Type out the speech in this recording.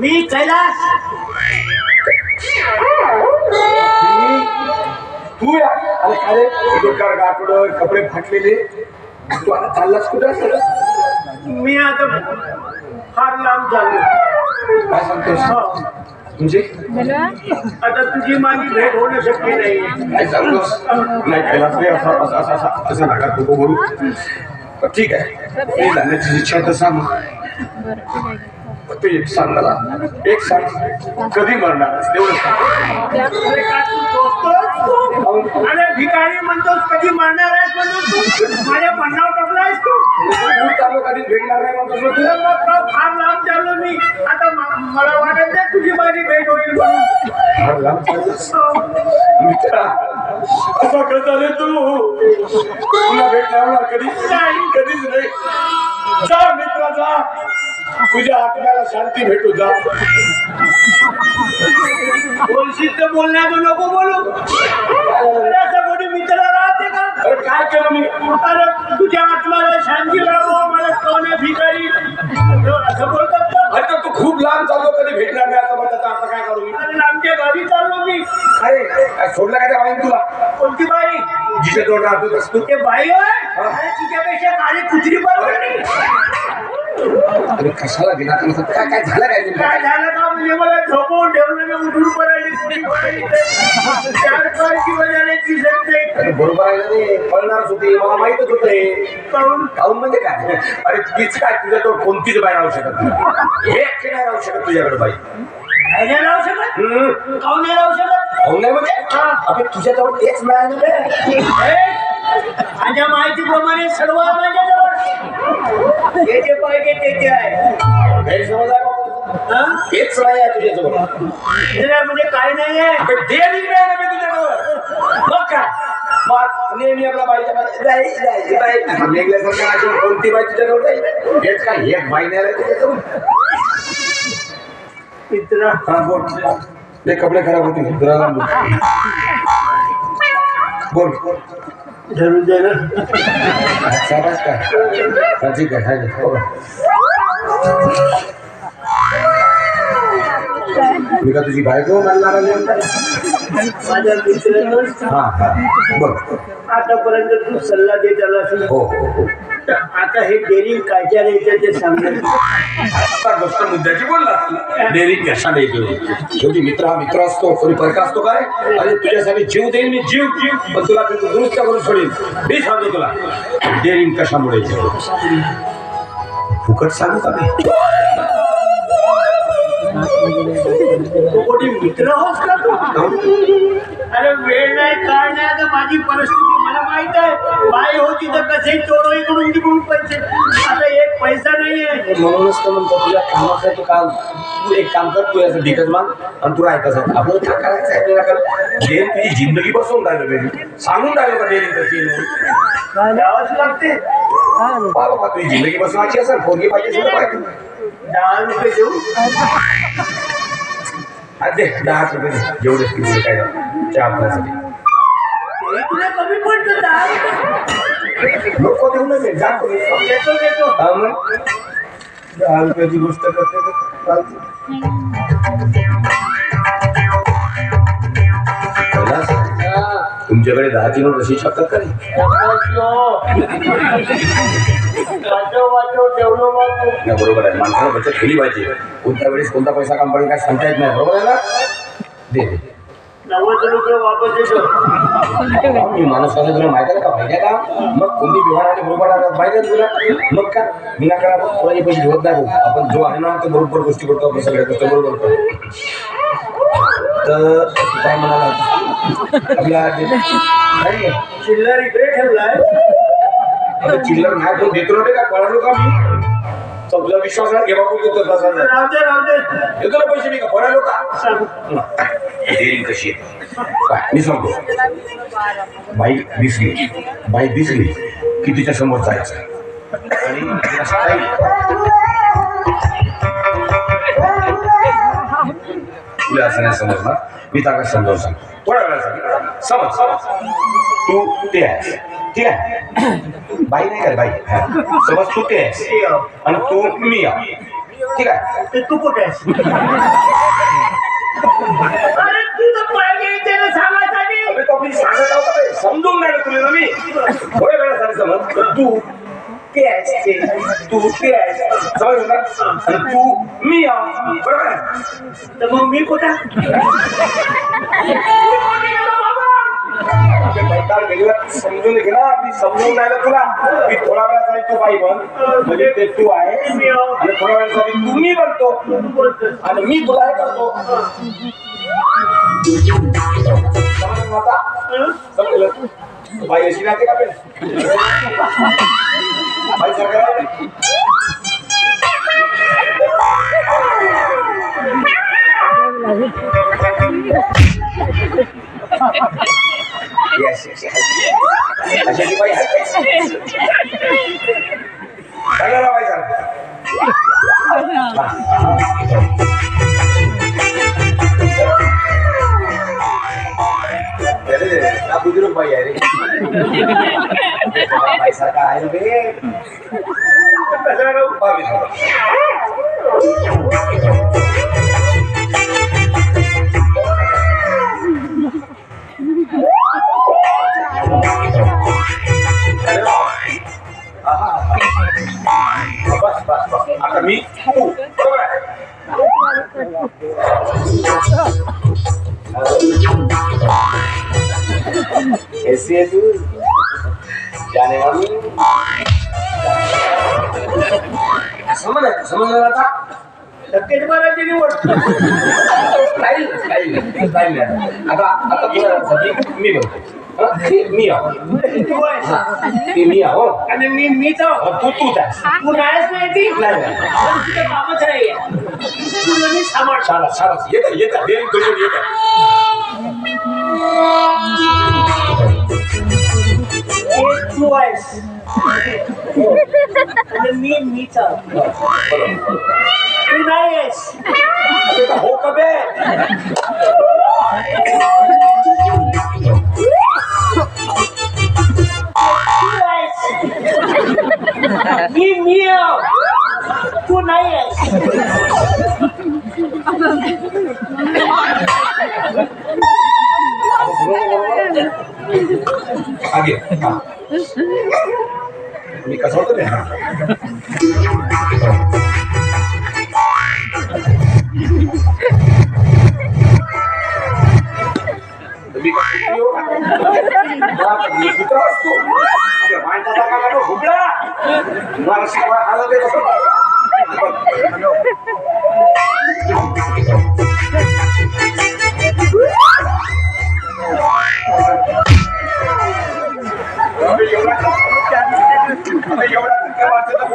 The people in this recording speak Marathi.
मी कैलास. तू या. अरे काय रे बेकार गाठोड कपडे फाटलेले. तू आता चाललास कुठं? मी आता फार लांब झालो. काय सांगतोस? म्हणजे? आता तुझी माझी भेट होणं शक्य नाही. काय सांगतोस? नाही कैलास रे असं असं असं असं असं नका नको बोलू ठीक आहे. मी जाण्याची इच्छा तर सांग. फक्त एक सांग मला. एक सांग. कधी मरणार? सांग. अरे तू? अरे भिकारी म्हणतोस कधी मारणार आहेस म्हणून? तू माझ्या टपला आहेस तू. तू चालू कधी भेटणार नाही तुला तू मग फार लांब चाललो मी. आता मला वाटत नाही तुझी माझी भेट होईल फार लांब. मित्रा असा कसा रे तू? तुला होणार कधी? नाही. कधीच नाही. जा मित्रा जा. तुझ्या आत्म्याला शांती भेटू जा. तर बोलण्याचं नको बोलू. अरे असं कोणी मित्र राहते का? अरे काय केलं मी? अरे तुझ्या आत्म्याला शांती लाभो मला कोण भिकारी? असं बोलतात का? अरे तर तू खूप लांब चाललो कधी भेटणार नाही असं म्हणतात. आता काय करू मी? अरे आमच्या गावी चाललो मी. अरे काय सोडलं काय बाईने तुला? कोणती बाई? जिथे राहतोस तू बाई होय? तुझ्यापेक्षा काळी कुत्री बरोबर अरे कशाला तुला काय काय झालं काय नेमकं? काय झालं का? म्हणजे मला झोपवून ठेवलं मी उठून पडायली कुणी पडायली चार पाच दिवस झाले नाही अरे बरोबर आहे ना रे. कळणारच होते. मला माहितच होतं हे काहून काहून म्हणजे काय? अरे तीच काय तुझ्याजवळ कोणतीच बाई राहू शकत नाही. हे एकटी नाही राहू शकत तुझ्याकडे बाई. काय नाही राहू शकत. हम्म. नाही राहू शकत? काहून नाही म्हणजे? तुझ्याजवळ तेच मिळालं रे हे, माझ्या माहितीप्रमाणे सर्व आहे माझ्याजवळ जे जे पाहिजे ते ते आहे. गैरसमज आहे. हा? तेच नाही आहे तुझ्याजवळ. म्हणजे काय नाही आहे दे नाही मिळालं मी तुझ्याजवळ. मग काय? मग नेहमी आपला बाईच्या बाई जाई जाई बाई. अजून कोणती बाई तुझ्याजवळ जाईल? हेच काय एक बाई नाही राहिली तुझ्याजवळ? मित्र. हा बोल. ते कपडे खराब होतील. जरा लांब बोल बोल. साबास काय आहे हाय हो. मी का तुझी बायको मानणार आली? माझ्या मित्रानं हा हा बोल आतापर्यंत तू सल्ला देत आलास हो हो हो तर आता हे डेअरिंग कायच्या द्यायचं ते सांगणार आता गोष्ट मुद्द्याची बोलला. डेअरी कशा द्यायची शेवटी मित्र हा मित्र असतो कोणी फरक असतो काय अरे तुझ्यासाठी जीव देईन मी जीव जीव. पण तुला दुरुस्त करून सोडीन. मी सांगतो तुला. डेअरिंग कशामुळे फुकट सांगू का मी? तू कोणी मित्र होस का तू? अरे वेळ नाही आता माझी परिस्थिती माहीत आहे. बाई होती तर कसे चोरो इकडून तिकडून पैसे. आता एक पैसा नाही आहे म्हणूनच तर म्हणतो तुझ्या कामासाठी काम तू एक काम कर तू याचं डिकच मान आणि तुला ऐकायचं आपलं काय करायचं आहे? आपल्याला कर डेअर तुझी जिंदगी बसवून राहिलं बेबी सांगून राहिलो का डेअरिंग कशी. द्यावंच लागते. बाबा तुझी जिंदगी बसवायची असेल पोरगी पाहिजे असेल तर पाहिजे. दहा रुपये देऊ? दे दहा रुपये जेवढे काय. चहा आपल्यासाठी. ते तुला कमी पडतं दहा देऊ नये जा हा मग? दहा रुपयाची गोष्ट करते तर चालते. कैलास, तुमच्याकडे दहाची नोट अशी शकतात का नाही? वाचव वाचव ठेवलो बाबू नाही बरोबर आहे. माणसाला बचत केली पाहिजे. कोणत्या वेळेस कोणता पैसा काम पडेल काय सांगता येत नाही बरोबर आहे ना? दे दे. नव्वद रुपये वापस देतो मी माणूस कसं तुला माहिती आहे का? माहिती आहे का? मग कोणती व्यवहार आणि बरोबर माहिती आहे तुला? मग का? मी ना करा कोणाचे पैसे घेत नाही आपण जो आहे ना ते बरोबर गोष्टी करतो आपण सगळ्या गोष्टी बरोबर करतो. तर काय म्हणाला? आपला. चिल्लर इकडे ठेवलाय. आता चिल्लर नाही कोण देतो नव्हते का? कळालो का मी? तुझा विश्वास आहे घे बाबू तसा देतो ना पैसे मी का? कळालो का? देईन कशी काय मी सांगतो बाई दिसली बाई दिसली की तिच्या समोर जायचं आणि तिला असं नाही समजणार मी त्याला समजावून सांग थोड्या वेळासाठी समज तू ते आहेस ठीक आहे बाई नाही का रे, बाई हा. समज तू ते आहेस आणि तू मी आहे ठीक आहे ते तू कुठे आहेस मी सांगत आहोत ते? समजून नाही तुला ना मी. थोड्या समज. तर तू ते आहेस ते आहेस समज ना आणि तू मी आहो बरोबर तर मग मी कुठं? समजून घे ना. मी समजून नाही ना तुला. मी थोडा वेळासाठी तू बाई बन. म्हणजे ते तू आहे आणि थोड्या वेळासाठी तू मी बनतो. आणि मी तुला हे करतो. समजलं ना आता समजलं बाई अशी राहते का पेन बाई सारखं राहते. Yes, yes, yes. अशाची बाई आहे सांगा ना बाई आहे रे बाई सारखा आहे ना बे है तू जाने वाली समझ समझ आता? धक्केच मारायची निवड स्टाईल स्टाईल स्टाईल आता आता तुला मी हं? मी आहो. मी आहो. आणि मी मीच आहो. तू तूच आहे तू नाहीच नाही ती नाही. नाही तुझं कामच आहे. तुझं मी सांभाळ शाळा शाळा येत येत. एक तू आहेस आणि मी मीच आहो. तू नाही आहेस हो कबे तू आहेस मी मी आहो. तू नाही आहेस आगे हा. मी कसं होतं ते तुम्ही काय कुत्री हो का? मी कुत्रा असतो अरे माणसाचा का काय हुबळा मला शिवाय हालत आहे कसं अबे अबे एवढा धक्का मारतो तर